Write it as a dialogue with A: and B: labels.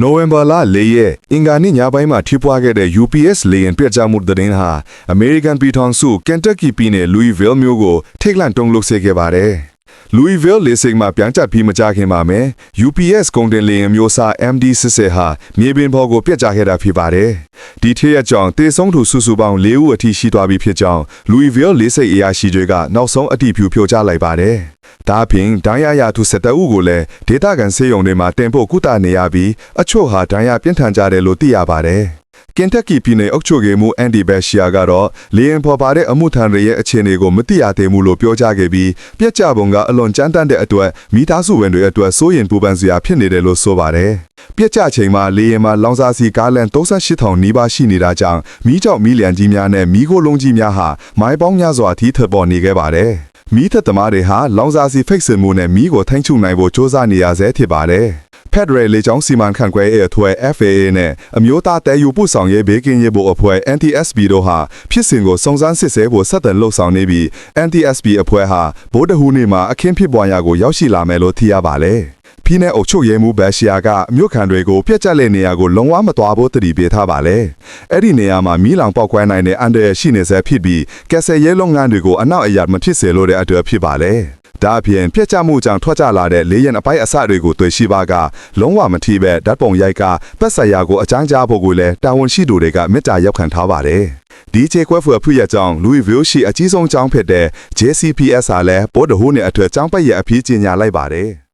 A: နိုဝင်ဘာလ၄ရက်အင်္ဂါနေ့ညပိုင်းမှာထိပွားခဲ့တဲ့ UPS လေယာဉ်ပြတ်ကျမှုသတင်းဟာ American ပြည်ထောင်စု Kentucky ပြည်နယ် Louisville မြို့ကိုထိတ်လန့်တုန်လှုပ်စေခဲ့ပါတယ်။ Louisville လေဆိပ်မှာပြန်ကျပြီးမကြခင်ပါမယ် UPS ကုန်တင်လေယာဉ်မျိုးစား MD-60 ဟာမြေပြင်ပေါ်ကိုပြတ်ကျခဲ့တာဖြစ်ပါတယ်။ဒီထက်ရကြောင်တေဆုံးသူစုစုပေါင်း၄ဦးအထိရှိသွားပြီဖြစ်ကြောင်း Louisville လေဆိပ်အရာရှိတွေကနောက်ဆုံးအတည်ပြုပြောကြားလိုက်ပါတယ်။ဒါအပြင်ဒဏ်ရာရသူစစ်တအုပ်ကိုလည်းဒေတာကန်ဆေးရုံတွေမှာတင်ဖို့ကုသနေရပြီးအချို့ဟာဒဏ်ရာပြင်းထန်ကြတယ်လို့သိရပါတယ်။ ကင်တက်ကီပြည်နယ်အုပ်ချုပ်ရေးမှူးအန်ဒီဘက်ရှီယာကတော့လေရင်ဖော်ပါတဲ့အမှုထမ်းတွေရဲ့အခြေအနေကိုမသိရသေးဘူးလို့ပြောကြားခဲ့ပြီးပြက်ကြပုံကအလွန်ကြမ်းတမ်းတဲ့အတွက်မိသားစုဝင်တွေအတွက်စိုးရင်ပူပန်စရာဖြစ်နေတယ်လို့ဆိုပါတယ်။ပြက်ကြချိန်မှာလေရင်မှာလောင်စာစီကားလန်38000နီးပါးရှိနေတာကြောင့်မီးကြောက်မီးလျံကြီးများနဲ့မီးခိုးလုံးကြီးများဟာမိုင်းပေါင်းများစွာအထိထပ်ပေါ်နေခဲ့ပါတယ်။မီးသက်သမားတွေဟာလောင်စာစီဖိတ်စင်မှုနဲ့မီးကိုထိန်းချုပ်နိုင်ဖို့စ조사နေရဆဲဖြစ်ပါတယ်။ Federal လေကြောင်းစီမံခန့်ခွဲရေးအဖွဲ့ FAA နဲ့အမျိုးသားတည်ယူပို့ဆောင်ရေးဘေးကင်းရေးဘုတ်အဖွဲ့ NTSB တို့ဟာဖြစ်စဉ်ကိုစုံစမ်းစစ်ဆေးဖို့ဆက်သွယ်လှုပ်ဆောင်နေပြီး NTSB အဖွဲ့ဟာဗိုလ်တဟူးနေ့မှာအခင်းဖြစ်ပွားရာကိုရောက်ရှိလာမယ်လို့သိရပါတယ်။ပြည်내အုပ်ချုပ်ရေးမှူးဘက်ရှီယာကမြို့ခံတွေကိုပြက်ကျက်တဲ့နေရာကိုလုံးဝမသွားဖို့တတိပေးထားပါလေ။အဲ့ဒီနေရာမှာမီးလောင်ပေါက်ကွဲနိုင်တဲ့အန္တရာယ်ရှိနေဆဲဖြစ်ပြီးကက်ဆယ်ရဲလုပ်ငန်းတွေကိုအနောက်အယမဖြစ်စေလို့တဲ့အတွက်ဖြစ်ပါလေ။ ဒါအပြင်ပြက်ကျမှုကြောင့်ထွက်ကြလာတဲ့လေးရင်အပိုက်အစတွေကိုတွေ့ရှိပါကလုံးဝမထိပဲဓာတ်ပုံရိုက်ကပတ်ဆက်ရာကိုအကြမ်းကြားဖို့ကိုလည်းတာဝန်ရှိသူတွေကမေတ္တာရောက်ခံထားပါတယ်။ DJ ကွဲဖွယ်ဖွရကြောင့် Louisville ရှိအကြီးဆုံးကျောင်းဖြစ်တဲ့ JCPS ဟာလည်းဗိုလ်တဟိုးနဲ့အထွတ်ကျောင်းပတ်ရဲ့အဖြစ်ကြီးညာလိုက်ပါတယ်။